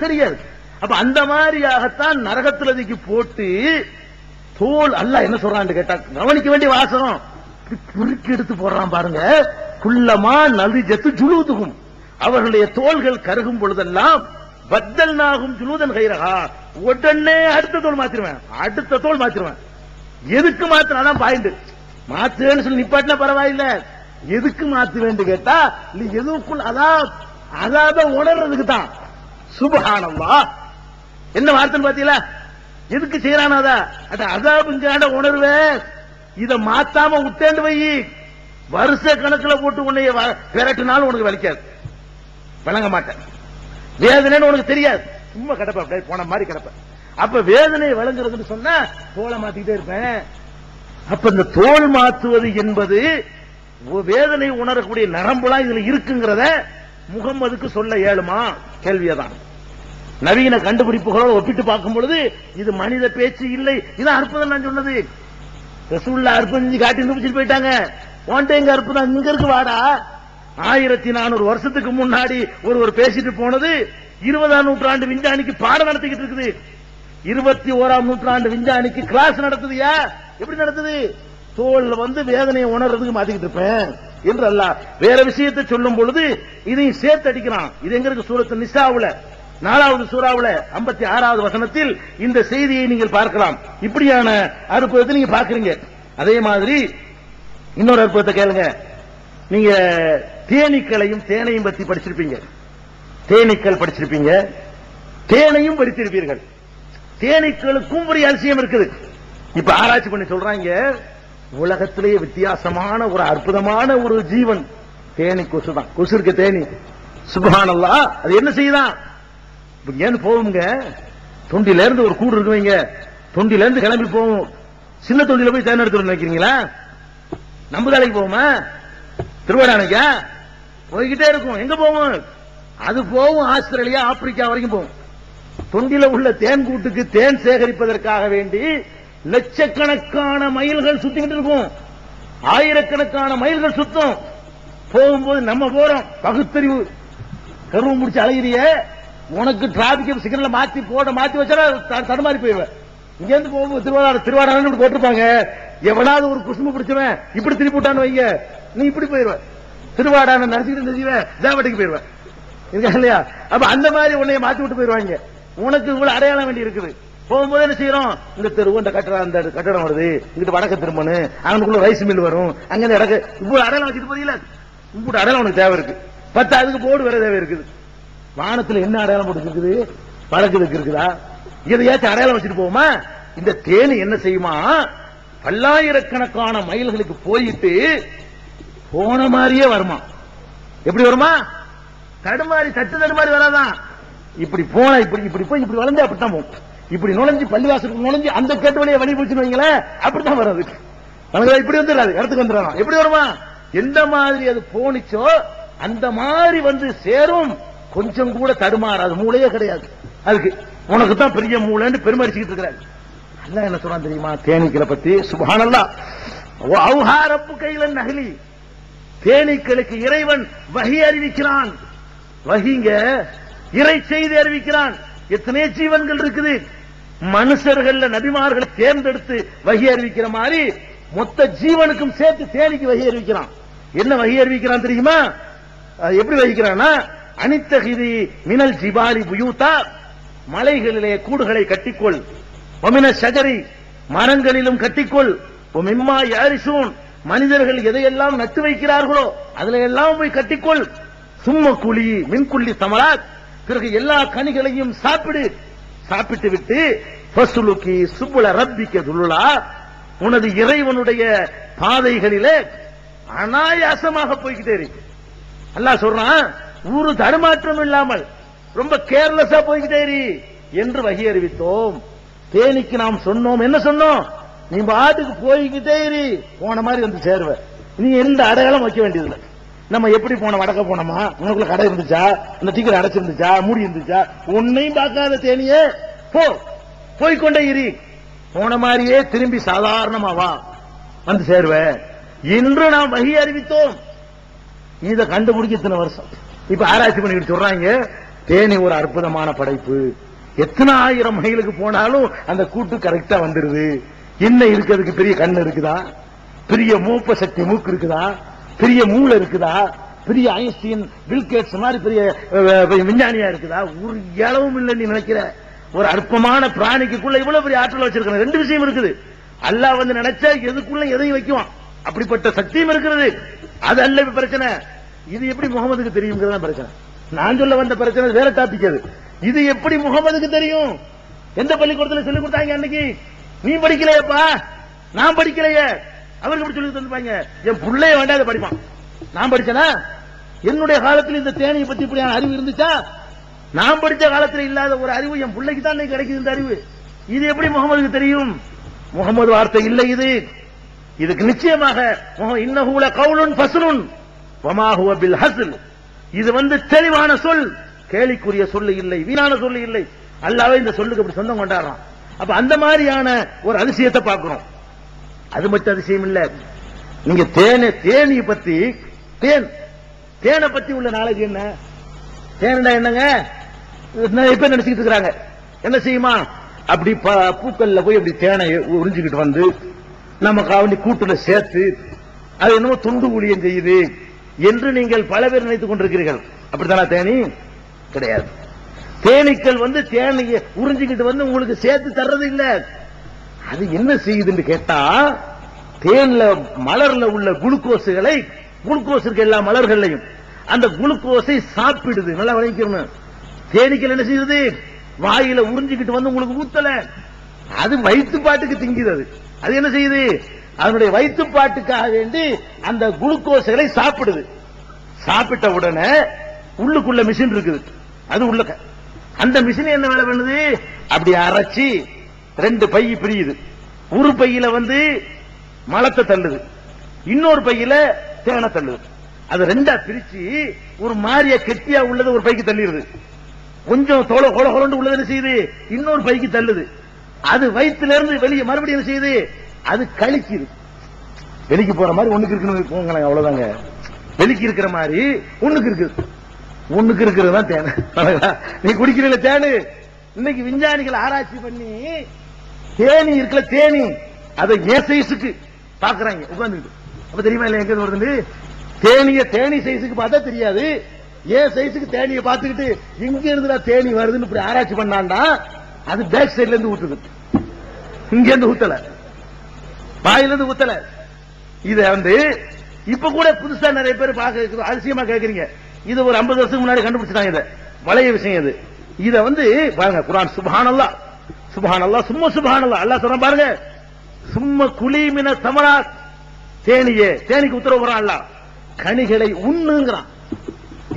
தெரியாது அப்ப அந்த மாதிரியாகத்தான் நரகத்துல தூக்கி போட்டு தோல் அல்ல என்ன சொல்றான்னு கேட்டா கவனிக்க வேண்டிய வாசகம். குறுக்கி எடுத்து போடுறான் பாருங்க. குள்ளமா நலிஜத்து ஜுலூதுகும். அவர்களுடைய தோள்கள் கருகும் பொழுதெல்லாம் பத்தல் நாகும் ஜுலூதன் கைரகா. உடனே அடுத்த தோல் மாத்திருவேன். அடுத்த தோல் மாத்திருவேன். எதுக்கு மாத்தினாதான் பாயிண்ட் மாத்துவேன்னு சொல்லி நிப்பாட்டினா பரவாயில்ல. எதுக்கு மாத்துவேன்னு கேட்டா நீ எதுக்குள் அதான் அதாத உணர்றதுக்கு தான் சுபஹானல்லா என்ன வார்த்தைன்னு பாத்தீங்களா? எதுக்கு செய்யறான் அத? அத அதாபுங்கான உணர்வே. இத மாத்தாம விட்டேன்னு வை. வருஷ கணக்குல போட்டு உன்னைய வ- விரட்டினாலும் உனக்கு வலிக்காது. விளங்க மாட்டேன். வேதனைன்னு உனக்கு தெரியாது. சும்மா கிடப்ப அப்படியே போன மாதிரி கிடப்ப. அப்ப வேதனை விளங்குறதுன்னு சொன்னா தோலை மாத்திக்கிட்டே இருப்பேன். அப்ப இந்த தோல் மாத்துவது என்பது வேதனை உணரக்கூடிய நரம்புலாம் இதுல இருக்குங்கிறத முகம்மதுக்கு சொல்ல இயலுமா கேள்வியதான். நவீன கண்டுபிடிப்புகளோடு ஒப்பிட்டு பார்க்கும் பொழுது இது மனித பேச்சு இல்லை. இது அற்புதம் நான் சொன்னது. ரசூல்லா அற்புதம் செஞ்சு காட்டி நிமிச்சிட்டு போயிட்டாங்க. உன்ட்ட எங்க அற்புதம் இங்க இருக்கு வாடா. ஆயிரத்தி நானூறு வருஷத்துக்கு முன்னாடி ஒருவர் பேசிட்டு போனது இருபதாம் நூற்றாண்டு விஞ்ஞானிக்கு பாடம் நடத்திக்கிட்டு இருக்குது. இருபத்தி ஓராம் நூற்றாண்டு விஞ்ஞானிக்கு கிளாஸ் நடத்துதுயா? எப்படி நடத்துது? தோல்ல வந்து வேதனையை உணர்றதுக்கு மாத்திக்கிட்டு இருப்பேன். என்று அல்ல வேற விஷயத்தை சொல்லும் பொழுது இதையும் சேர்த்து அடிக்கிறான். இது எங்க இருக்கு சூரத்து நிசாவுல நாலாவது சூறாவுல 56 ஆறாவது வசனத்தில் இந்த செய்தியை நீங்கள் பார்க்கலாம். இப்படியான அற்புதத்தை நீங்க பார்க்கறீங்க. அதே மாதிரி இன்னொரு அற்புதத்தை கேளுங்க. நீங்க தேனீக்களையும் தேனையும் பத்தி படிச்சிருப்பீங்க. தேனீக்கள் படிச்சிருப்பீங்க. தேனையும் படித்திருப்பீர்கள் தேனீக்களுக்கும் ஒரு அதிசயம் இருக்குது. இப்ப ஆராய்ச்சி பண்ணி சொல்றாங்க உலகத்திலேயே வித்தியாசமான ஒரு அற்புதமான ஒரு ஜீவன். தேனி கொசு தான் கொசு இருக்க தேனி. சுபஹானல்லா அது என்ன செய்யுதான் ஏன்னு போகுங்க? தொண்டில இருந்து ஒரு கூடு இருக்குவீங்க தொண்டில இருந்து கிளம்பி போவோம். சின்ன தொண்டில போய் தேன் எடுத்து நினைக்கிறீங்களா? நம்புதாலைக்கு போவோமா? திருவண்ணானைக்கா போய்கிட்டே இருக்கும். எங்க போவோம்? அது போகும் ஆஸ்திரேலியா ஆப்பிரிக்கா வரைக்கும் போகும் தொண்டில உள்ள தேன் கூட்டுக்கு தேன் சேகரிப்பதற்காக வேண்டி லட்சக்கணக்கான மயில்கள் சுத்திக்கிட்டு இருக்கும். ஆயிரக்கணக்கான மயில்கள் சுத்தம். போகும்போது நம்ம போறோம். பகுத்தறிவு. கருவு முடிச்சு அழகிறிய உனக்கு டிராபிக் சிக்னல்ல மாத்தி போட மாத்தி வச்சா த- தடுமாறி போயிடுவேன் இங்க இருந்து போகும்போது திருவாரூர் திருவாரூர் இப்படி போட்டிருப்பாங்க. எவனாவது ஒரு குசும பிடிச்சவன் இப்படி திருப்பி விட்டான்னு வைங்க. நீ இப்படி போயிருவ திருவாடான நரசிக்கிட்டு நினைச்சுவேன் தேவட்டிக்கு போயிருவேன் இருக்கா இல்லையா? அப்ப அந்த மாதிரி உன்னைய மாத்தி விட்டு போயிருவாங்க உனக்கு இவ்வளவு அடையாளம் வேண்டி இருக்குது. போகும்போது என்ன செய்யறோம்? இந்த தெருவு இந்த கட்டடம் அந்த கட்டடம் வருது. இங்கிட்டு வடக்கு திரும்பணு அங்கனுக்குள்ள ரைஸ் மில் வரும். அங்க இடக்கு இவ்வளவு அடையாளம் வச்சுட்டு போறீங்களா? இவ்வளவு அடையாளம் உனக்கு தேவை இருக்கு. பத்து அதுக்கு போர்டு வேற தேவை இருக்குது. வானத்துல என்ன அடையாளம் போட்டு இருக்குது? வடக்குதுக்கு இருக்குதா? எதையாச்சும் அடையாளம் வச்சுட்டு போமா இந்த தேனி என்ன செய்யுமா? பல்லாயிரக்கணக்கான மைல்களுக்கு போயிட்டு போன மாதிரியே வருமா? எப்படி வருமா? தடுமாறி தட்டு தடுமாறி வராதான். இப்படி போனா இப்படி இப்படி போய் இப்படி வளர்ந்தே அப்படித்தான் போகும். இப்படி நுழைஞ்சு பள்ளிவாசலுக்கு நுழைஞ்சு அந்த கேட்டு வழியை வழி பிடிச்சுன்னு வைங்களேன் அப்படித்தான் வராது நமக்கு இப்படி வந்துடாது இடத்துக்கு வந்துடலாம் எப்படி வருமா? எந்த மாதிரி அது போனிச்சோ அந்த மாதிரி வந்து சேரும். கொஞ்சம் கூட தடுமாறாது. மூளையே கிடையாது. அதுக்கு உனக்கு தான் பெரிய மூளைன்னு பெருமடிச்சுக்கிட்டு இருக்கிறாரு. அல்ல என்ன சொல்றான் தெரியுமா? தேனீக்களை பத்தி? சுபானல்லா அவுஹா ரப்பு கையில நகலி. தேனீக்களுக்கு இறைவன் வகி அறிவிக்கிறான். வகிங்க இறை செய்தி அறிவிக்கிறான். எத்தனை ஜீவன்கள் இருக்குது. மனுஷர்கள்ல நபிமார்களை தேர்ந்தெடுத்து வகி அறிவிக்கிற மாதிரி மொத்த ஜீவனுக்கும் சேர்த்து தேனிக்கு வகி அறிவிக்கிறான். என்ன வகி அறிவிக்கிறான் தெரியுமா? எப்படி வகிக்கிறான்னா அனித்தகிதி மினல் ஜிபாலி புயூதா மலைகளிலே கூடுகளை கட்டிக்கொள். ஒமின சஜரி மரங்களிலும் கட்டிக்கொள். மிம்மா யாரிசூன் மனிதர்கள் எதையெல்லாம் நட்டு வைக்கிறார்களோ அதுல எல்லாம் போய் கட்டிக்கொள். சும்ம குழி மின்குள்ளி சமராத் பிறகு எல்லா கனிகளையும் சாப்பிடு. சாப்பிட்டு விட்டு பசுலுக்கி சுப்புல ரப்பிக்க துள்ளுலா உனது இறைவனுடைய பாதைகளிலே அனாயாசமாக போய்கிட்டே இருக்கு. அல்லாஹ் சொல்றான் ஊரு தடுமாற்றம் இல்லாமல் ரொம்ப கேர்லெஸ்ஸா போய்கிட்டே இரு என்று வகி அறிவித்தோம். தேனிக்கு நாம் சொன்னோம். என்ன சொன்னோம்? நீ பாட்டுக்கு போய்கிட்டே இரு. போன மாதிரி வந்து சேருவ. நீ எந்த அடையாளம் வைக்க வேண்டியதில்லை. நம்ம எப்படி போன வடக்க போனோமா? உனக்குள்ள கடை இருந்துச்சா? அந்த டிக்கெட் அடைச்சிருந்துச்சா? மூடி இருந்துச்சா? உன்னையும் பார்க்காத தேனியே. போ போய்க்கொண்டே இரு. போன மாதிரியே திரும்பி சாதாரணமா வா. வந்து சேருவ. இன்று நாம் வகி அறிவித்தோம். இதை கண்டுபிடிக்க இத்தனை வருஷம். இப்ப ஆராய்ச்சி பண்ணிக்கிட்டு சொல்றாங்க தேனி ஒரு அற்புதமான படைப்பு. எத்தனை ஆயிரம் மைலுக்கு போனாலும் அந்த கூட்டு கரெக்டா வந்துருது. என்ன இருக்கிறதுக்கு பெரிய கண் இருக்குதா? பெரிய மூப்ப சக்தி மூக்கு இருக்குதா? பெரிய மூளை இருக்குதா? பெரிய ஐன்ஸ்டீன் பில்கேட்ஸ் மாதிரி பெரிய விஞ்ஞானியா இருக்குதா? ஒரு இளவும் இல்லை நீ நினைக்கிற. ஒரு அற்பமான பிராணிக்குள்ள இவ்வளவு பெரிய ஆற்றல் வச்சிருக்கணும் ரெண்டு விஷயம் இருக்குது. அல்லாஹ் வந்து நினைச்சா எதுக்குள்ள எதையும் வைக்குவான். அப்படிப்பட்ட சக்தியும் இருக்கிறது. அது அல்ல பிரச்சனை. இது எப்படி முகமதுக்கு தெரியுங்கிறது தான் பிரச்சனை. நான் சொல்ல வந்த பிரச்சனை வேற டாபிக் அது. இது எப்படி முகமதுக்கு தெரியும்? எந்த பள்ளிக்கூடத்தில் சொல்லி கொடுத்தாங்க அன்னைக்கு? நீ படிக்கலையப்பா. நான் படிக்கலையே. அவருக்கு இப்படி சொல்லி தந்துப்பாங்க என் பிள்ளைய வேண்டாத படிப்பான். நான் படிச்சனா? என்னுடைய காலத்தில் இந்த தேனியை பத்தி இப்படியான அறிவு இருந்துச்சா? நான் படிச்ச காலத்தில் இல்லாத ஒரு அறிவு என் பிள்ளைக்கு தான் கிடைக்குது இந்த அறிவு. இது எப்படி முகமதுக்கு தெரியும்? முகமது வார்த்தை இல்லை இது. இதுக்கு நிச்சயமாக முஹ- கவுலுன் பசுலுன் ஃபஸ்லுன் பில் ஹஸ்ல். இது வந்து தெளிவான சொல். கேலிக்குரிய சொல்லு இல்லை வீணான சொல்லு இல்லை. அல்லாவே இந்த சொல்லுக்கு அப்படி சொந்தம் கொண்டாடுறான். அப்ப அந்த மாதிரியான ஒரு அதிசயத்தை பார்க்கிறோம். அது மட்டும் அதிசயம் இல்ல. நீங்க தேனை தேனியை பத்தி தேன் தேனை பத்தி உள்ள நாளைக்கு என்ன? தேனடா என்னங்க? நிறைய பேர் நினைச்சுக்கிட்டு இருக்கிறாங்க. என்ன செய்யுமா? அப்படி ப- பூக்கள்ல போய் அப்படி தேனை உறிஞ்சுக்கிட்டு வந்து நம்ம காவலி கூட்டுல சேர்த்து அது என்னமோ துண்டு ஊழியம் செய்யுது என்று நீங்கள் பல பேர் நினைத்துக் கொண்டிருக்கிறீர்கள். அப்படித்தானா தேனி? கிடையாது. தேனீக்கள் வந்து தேனையை உறிஞ்சுக்கிட்டு வந்து உங்களுக்கு சேர்த்து தர்றது இல்லை. அது என்ன செய்யுதுன்னு கேட்டா தேன்ல மலர்ல உள்ள குளுக்கோஸுகளை குளுக்கோஸ் இருக்க எல்லா மலர்கள்லையும் அந்த குளுக்கோஸை சாப்பிடுது. நல்லா விளைவிக்கணும் தேனீக்கள் என்ன செய்யுது? வாயில உறிஞ்சிக்கிட்டு வந்து உங்களுக்கு ஊத்தல. அது வயிற்றுப்பாட்டுக்கு திங்குது அது அது என்ன செய்யுது? அதனுடைய வயிற்றுப்பாட்டுக்காக வேண்டி அந்த குளுக்கோஸ்களை சாப்பிடுது. சாப்பிட்ட உடனே உள்ளுக்குள்ள மிஷின் இருக்குது. அது உள்ள அந்த மிஷின் என்ன வேலை பண்ணுது? அப்படி அரைச்சி ரெண்டு பை பிரியுது. ஒரு பையில வந்து மலத்தை தள்ளுது. இன்னொரு பையில தேனை தள்ளுது. அது ரெண்டா பிரிச்சு ஒரு மாறிய கெட்டியா உள்ளது ஒரு பைக்கு தள்ளிடுது. கொஞ்சம் தோல கொல கொலண்டு உள்ளது என்ன செய்யுது? இன்னொரு பைக்கு தள்ளுது. அது வயித்துல இருந்து வெளியே மறுபடியும் என்ன செய்யுது? அது கழிக்குது. வெளிக்கு போற மாதிரி ஒண்ணுக்கு இருக்குன்னு அவ்வளவுதாங்க. வெளிக்கு இருக்கிற மாதிரி ஒண்ணுக்கு இருக்குது. ஒண்ணுக்கு இருக்கிறது தான். தேனை நீ குடிக்கிறீங்களா தேனு. இன்னைக்கு விஞ்ஞானிகள் ஆராய்ச்சி பண்ணி தேனி இருக்குல்ல தேனி. அதை ஏன் சைஸுக்கு பாக்குறாங்க உட்கார்ந்துட்டு அப்ப தெரியுமா இல்ல எங்க வருது தேனிய தேனி சைஸுக்கு பார்த்தா தெரியாது. ஏன் சைஸுக்கு தேனியை பார்த்துக்கிட்டு இங்க இருந்துடா தேனி வருதுன்னு இப்படி ஆராய்ச்சி பண்ணாண்டா அது பேக் சைடுல இருந்து ஊத்துது. இங்க இருந்து ஊத்தல. வாயில இருந்து ஊத்தல. இத வந்து இப்ப கூட புதுசா நிறைய பேர் பார்க்க அதிசயமா கேக்குறீங்க. இது ஒரு 50 வருஷத்துக்கு முன்னாடி கண்டுபிடிச்சிட்டாங்க இத. வளைய விஷயம் இது. இத வந்து பாருங்க குரான் சுபஹானல்லாஹ் சும்மா சுபஹானல்லாஹ் அல்லா சொல்ற பாருங்க சும்மா குளிமின சமராத் தேனியே தேனிக்கு உத்தரவு போறான் அல்லா கனிகளை உண்ணுங்கிறான்.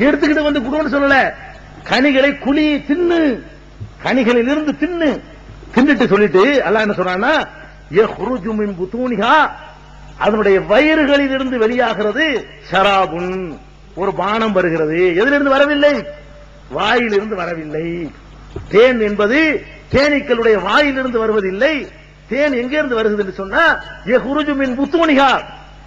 எடுத்துக்கிட்டு வந்து குடுன்னு சொல்லல கனிகளை குழி தின்னு கனிகளில் இருந்து தின்னு தின்னுட்டு சொல்லிட்டு அல்லாஹ் என்ன சொல்றான்னா புத்தூனிஹா அதனுடைய வயிறுகளில் இருந்து வெளியாகிறது ஷராபுன். ஒரு பானம் வருகிறது எதிலிருந்து வரவில்லை? வாயிலிருந்து வரவில்லை. தேன் என்பது தேனீக்களுடைய வாயிலிருந்து வருவதில்லை. தேன் எங்கிருந்து வருகிறது என்று சொன்னா எஹுருஜுமின் புத்துமணிகா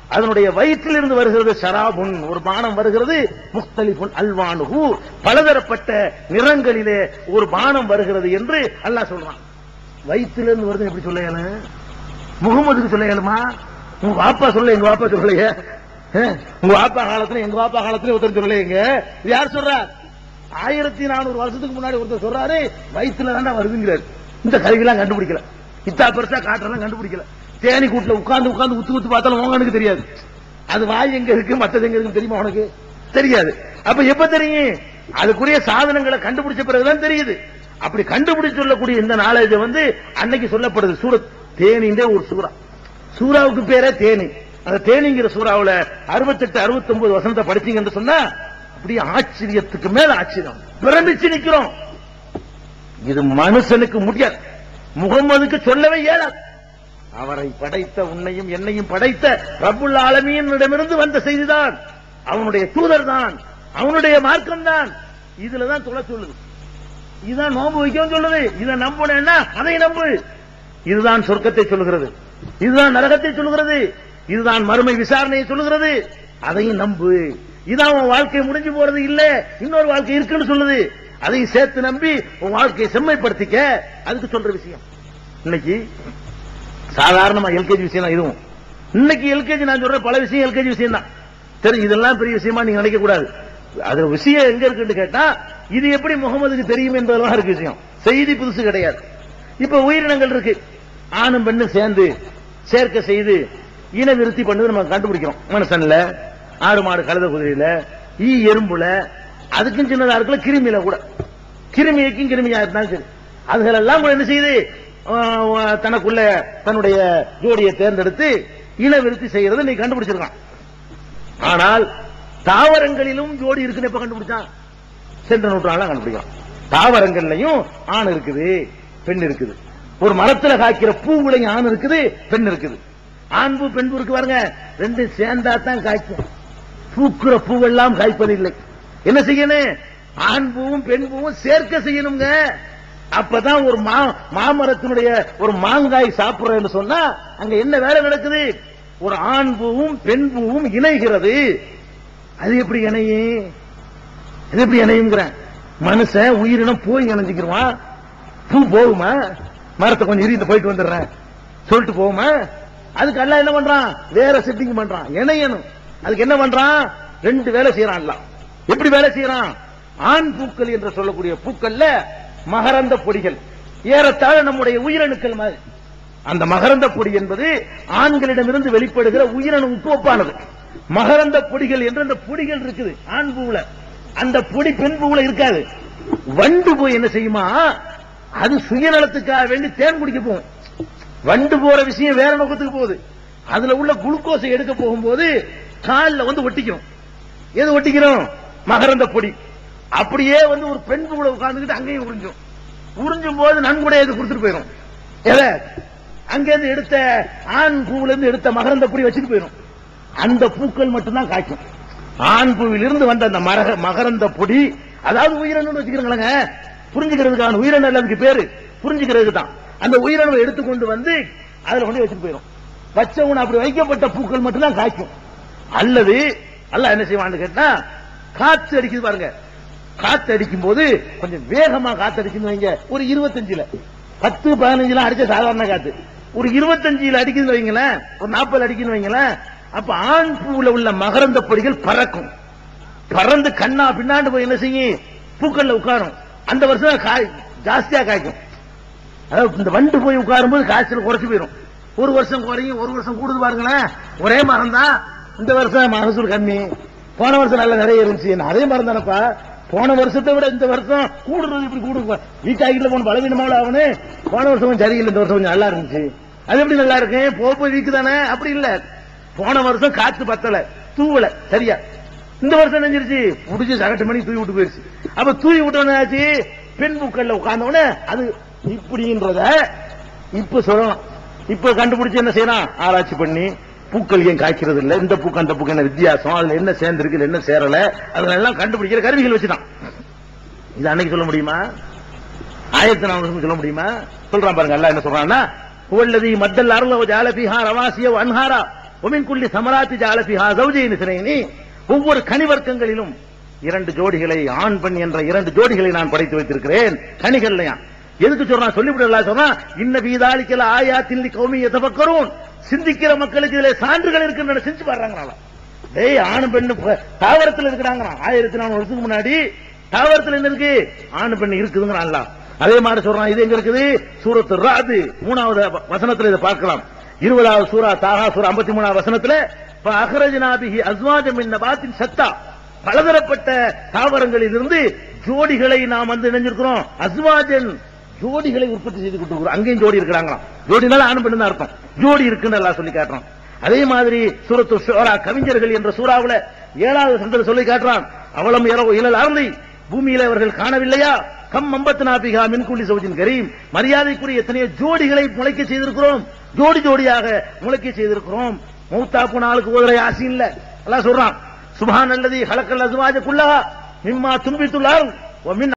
அதனுடைய வயிற்றிலிருந்து வருகிறது ஷராபுன். ஒரு பானம் வருகிறது முக்தலிபுன் அல்வானுகு பலதரப்பட்ட நிறங்களிலே ஒரு பானம் வருகிறது என்று அல்லாஹ் சொல்றான். வயிற்றிலிருந்து வருது எப்படி சொல்ல முகமதுக்கு சொல்ல இயலுமா? உங்க வாப்பா சொல்ல எங்க வாப்பா சொல்லலையே? உங்க வாப்பா காலத்துல எங்க வாப்பா காலத்துல ஒருத்தர் சொல்லலையேங்க யார் சொல்ற ஆயிரத்தி நானூறு வருஷத்துக்கு முன்னாடி ஒருத்தர் சொல்றாரு வயிற்றுல தாண்டா வருதுங்கிறாரு. இந்த கருவிலாம் கண்டுபிடிக்கல. இத்தா பெருசா காற்றெல்லாம் கண்டுபிடிக்கல. தேனி கூட்டில் உட்காந்து உட்காந்து உத்து உத்து பார்த்தாலும் உங்களுக்கு தெரியாது. அது வாய் எங்க இருக்கு மத்தது எங்க இருக்கு தெரியுமா உனக்கு? தெரியாது. அப்ப எப்ப தெரியும்? அதுக்குரிய சாதனங்களை கண்டுபிடிச்ச பிறகுதான் தெரியுது. அப்படி கண்டுபிடிச்சு சொல்லக்கூடிய இந்த நாலேஜ் வந்து அன்னைக்கு சொல்லப்படுது. சூரத் தேனின்றே ஒரு சூறா. சூறாவுக்கு பேரே தேனி. அந்த தேனிங்கிற சூறாவுல அறுபத்தெட்டு அறுபத்தி ஒன்பது வசனத்தை படிச்சீங்கன்னு சொன்னா அப்படியே ஆச்சரியத்துக்கு மேல ஆச்சரியம். பிரமிச்சு நிக்கிறோம். இது மனுஷனுக்கு முடியாது. முகம்மதுக்கு சொல்லவே இயலாது. அவரை படைத்த உன்னையும் என்னையும் படைத்த ரபுல் ஆலமீனிடமிருந்து வந்த செய்திதான். அவனுடைய தூதர் தான் அவனுடைய மார்க்கம் தான் இதுலதான் துளை சொல்லுது. இதுதான் நோம்பு வைக்கவும் சொல்லுது. இதை நம்புனேன்னா அதை நம்பு. இதுதான் சொர்க்கத்தை சொல்லுகிறது. இதுதான் நரகத்தை சொல்லுகிறது. இதுதான் மறுமை விசாரணையை சொல்லுகிறது. அதையும் நம்பு. இதான் உன் வாழ்க்கை முடிஞ்சு போறது இல்ல. இன்னொரு வாழ்க்கை இருக்குன்னு சொல்லுது. அதையும் சேர்த்து நம்பி உன் வாழ்க்கையை செம்மைப்படுத்திக்க. அதுக்கு சொல்ற விஷயம். இன்னைக்கு சாதாரணமா எல்கேஜி விஷயம் தான் இதுவும். இன்னைக்கு எல்கேஜி நான் சொல்ற பல விஷயம் எல்கேஜி விஷயம் தான் தெரியும் இதெல்லாம் பெரிய விஷயமா நீங்க நினைக்க கூடாது. அது விஷயம் எங்க இருக்குன்னு கேட்டா இது எப்படி முகமதுக்கு தெரியும் என்பதெல்லாம் இருக்கு விஷயம். செய்தி புதுசு கிடையாது. இப்ப உயிரினங்கள் இருக்கு. ஆணும் பெண்ணும் சேர்ந்து சேர்க்க செய்து இன விருத்தி பண்ணது நம்ம கண்டுபிடிக்கிறோம். மனுஷன்ல ஆடு மாடு கழுத குதிரையில ஈ எறும்புல அதுக்கும் சின்னதா இருக்குல்ல கிருமியில கூட. கிருமிக்கும் கிருமியா இருந்தாலும் சரி. அதுகள் எல்லாம் கூட என்ன செய்யுது தனக்குள்ள தன்னுடைய ஜோடியை தேர்ந்தெடுத்து இனவிருத்தி செய்யறது நீ கண்டுபிடிச்சிருக்கான். ஆனால் தாவரங்களிலும் ஜோடி இருக்குன்னு எப்ப கண்டுபிடிச்சான் சென்ற நூற்றாண்டுல கண்டுபிடிக்கலாம். தாவரங்கள்லயும் ஆண் இருக்குது பெண் இருக்குது. ஒரு மரத்துல காய்க்கிற பூவுலையும் ஆண் இருக்குது பெண் இருக்குது. ஆண்பு பெண்பு பெண் இருக்கு பாருங்க. ரெண்டும் சேர்ந்தா தான் காய்க்கும். பூக்குற பூவெல்லாம் காய்ப்பதில்லை. என்ன செய்யணும்? ஆண் பூவும் பெண் பூவும் சேர்க்க செய்யணுங்க. அப்பதான் ஒரு மா மாமரத்தினுடைய ஒரு மாங்காய் சாப்பிடுறேன்னு சொன்னா அங்க என்ன வேலை நடக்குது? ஒரு ஆண் பூவும் பெண் பூவும் இணைகிறது. அது எப்படி இணையும் அது எப்படி இணையுங்கிறேன். மனுஷன் உயிரினம் போய் இணைஞ்சுக்கிருவான் பூ போகுமா? மரத்தை கொஞ்சம் இருந்து போயிட்டு வந்துடுறேன். சொல்லிட்டு போகுமா? அதுக்கு எல்லாம் என்ன பண்றான்? வேற செட்டிங் பண்றான். இணையணும். அதுக்கு என்ன பண்றான்? ரெண்டு வேலை செய்யறான் எல்லாம். எப்படி வேலை செய்யறான்? ஆண் பூக்கள் என்று சொல்லக்கூடிய பூக்கள்ல மகரந்த பொடிகள். ஏறத்தாழ நம்முடைய உயிரணுக்கள் மாதிரி. அந்த மகரந்த பொடி என்பது ஆண்களிடமிருந்து வெளிப்படுகிற உயிரணு ஒப்பானது மகரந்த பொடிகள் என்று அந்த பொடிகள் இருக்குது ஆண் பூவுல. அந்த பொடி பெண் பூவுல இருக்காது. வண்டு போய் என்ன செய்யுமா? அது சுயநலத்துக்காக வேண்டி தேன் குடிக்க போகும். வண்டு போற விஷயம் வேற நோக்கத்துக்கு போகுது. அதுல உள்ள குளுக்கோஸை எடுக்க போகும்போது காலில் வந்து ஒட்டிக்கும் எது ஒட்டிக்கிறோம்? மகரந்த பொடி. அப்படியே வந்து ஒரு பெண் கூட உட்கார்ந்துக்கிட்டு அங்கேயும் உறிஞ்சும். உறிஞ்சும் போது நன்கூட இது கொடுத்துட்டு போயிடும் எதை? அங்கிருந்து எடுத்த ஆண் பூவுல இருந்து எடுத்த மகரந்த பொடி வச்சுட்டு போயிடும் அந்த பூக்கள் மட்டும்தான் காய்க்கும். ஆண் பூவில் இருந்து வந்த அந்த மரக மகரந்த பொடி அதாவது உயிரணுன்னு வச்சுக்கிறீங்களங்க புரிஞ்சுக்கிறதுக்கான உயிரணு அல்ல அதுக்கு பேரு புரிஞ்சுக்கிறதுக்கு தான். அந்த உயிரணுவை எடுத்துக்கொண்டு வந்து அதுல கொண்டு வச்சுட்டு போயிடும் வச்சவன் அப்படி வைக்கப்பட்ட பூக்கள் மட்டும்தான் காய்க்கும். அல்லது அல்ல என்ன செய்வான்னு கேட்டா காத்து அடிக்குது பாருங்க. காத்து அடிக்கும் போது கொஞ்சம் வேகமா காத்து அடிக்குன்னு வைங்க. ஒரு இருபத்தஞ்சுல. பத்து பதினஞ்சுல அடிச்ச சாதாரண காத்து. ஒரு இருபத்தஞ்சுல அடிக்குதுன்னு வைங்களேன் ஒரு நாற்பது அடிக்குன்னு வைங்களேன் அப்ப ஆண் பூவுல உள்ள மகரந்த பொடிகள் பறக்கும். பறந்து கண்ணா பின்னாண்டு போய் என்ன செய்யும்? பூக்கள்ல உட்காரும். அந்த வருஷம் காய் ஜாஸ்தியா காய்க்கும். அதாவது இந்த வண்டு போய் உட்காரும் போது காய்ச்சல் குறைச்சு போயிடும் ஒரு வருஷம் குறையும் ஒரு வருஷம் கூடுது பாருங்களேன். ஒரே மரம் தான் இந்த வருஷம் மகசூல் கம்மி. போன வருஷம் நல்ல நிறைய இருந்துச்சு. நான் அதே மறந்தானப்பா? போன வருஷத்தை விட இந்த வருஷம் கூடுறது இப்படி கூடுது வீட்டாக்கிட்ட போன பலவீனமாவில் அவனு? போன வருஷம் கொஞ்சம் சரியில்லை இந்த வருஷம் கொஞ்சம் நல்லா இருந்துச்சு. அது எப்படி நல்லா இருக்கு? போக வீக்கு தானே? அப்படி இல்ல. போன வருஷம் காத்து பத்தல தூவல சரியா. இந்த வருஷம் நெஞ்சிருச்சு. புடிச்சு சகட்டு மணி தூவி விட்டு போயிருச்சு. அப்ப தூவி விட்டோன்னு ஆச்சு பெண் பூக்கள்ல உட்கார்ந்த அது இப்படின்றத இப்ப சொல்லலாம் இப்ப கண்டுபிடிச்சு என்ன செய்யலாம் ஆராய்ச்சி பண்ணி பூக்கள் ஏன் காய்க்கிறது இல்ல இந்த பூக்கு அந்த பூக்கு என்ன வித்தியாசம்? அதுல என்ன சேர்ந்திருக்கு என்ன சேரல? அதெல்லாம் கண்டுபிடிக்கிற கருவிகள் வச்சுதான். இது அன்னைக்கு சொல்ல முடியுமா? ஆயிரத்தி நானூறு சொல்ல முடியுமா? சொல்றான் பாருங்க அல்ல என்ன சொல்றான்னா உள்ளதி மத்தல் அருள ஜாலபிஹா ரவாசிய அன்ஹாரா ஒமின் குள்ளி சமராத்தி ஜாலபிஹா சௌஜின் சிறையினி ஒவ்வொரு கனிவர்க்கங்களிலும் இரண்டு ஜோடிகளை ஆண் பெண் என்ற இரண்டு ஜோடிகளை நான் படைத்து வைத்திருக்கிறேன். கனிகள்லையா எதுக்கு சொல்றான்? சொல்லிவிடலாம் சொன்னா இன்ன வீதாளிக்கல ஆயா தில்லி கௌமி எதபக்கரும் சிந்திக்கிற மக்களுக்கு இதுல சான்றுகள் இருக்குன்னு செஞ்சு பாடுறாங்களா டேய் ஆணு பெண்ணு தாவரத்தில் தாவரத்துல இருக்கிறாங்க ஆயிரத்தி நானூறு வருஷத்துக்கு முன்னாடி தாவரத்துல என்ன இருக்கு? ஆணு பெண் இருக்குதுங்கிறான்ல. அதே மாதிரி சொல்றான் இது எங்க இருக்குது? சூரத்து ராது. மூணாவது வ- வசனத்துல இதை பார்க்கலாம். இருபதாவது சூரா தாகா சூரா ஐம்பத்தி மூணாவது வசனத்துல அகரஜனாபிகி அஸ்வாஜம் இந்த பாத்தின் சத்தா. பலதரப்பட்ட தாவரங்களில் இருந்து ஜோடிகளை நாம் வந்து இணைஞ்சிருக்கிறோம். அஸ்வாஜன் ஜோடிகளை உற்பத்தி செய்து கொடுத்துருக்கிறோம் அங்கேயும் ஜோடி இருக்கிறாங்களாம். ஜோடினால ஆண் பெண்ணு தான் அர்த்தம் ஜோடி இருக்குன்னு எல்லாம் சொல்லி காட்டுறான் அதே மாதிரி சூரத்து சோரா கவிஞர்கள் என்ற சூறாவுல ஏழாவது சந்தர் சொல்லி காட்டுறான். அவளம் இரவு இழல் ஆர்ந்தி பூமியில அவர்கள் காணவில்லையா? கம் அம்பத்து நாபிகா மின்குள்ளி சௌஜின் கரீம். மரியாதைக்குரிய எத்தனையோ ஜோடிகளை முளைக்க செய்திருக்கிறோம். ஜோடி ஜோடியாக முளைக்க செய்திருக்கிறோம். மூத்தா போன ஆளுக்கு ஓதுற ஆசை இல்ல. எல்லாம் சொல்றான் சுபான் அல்லது ஹலக்கல் அசுவாஜ குல்லா மிம்மா தும்பித்துள்ளார் மின்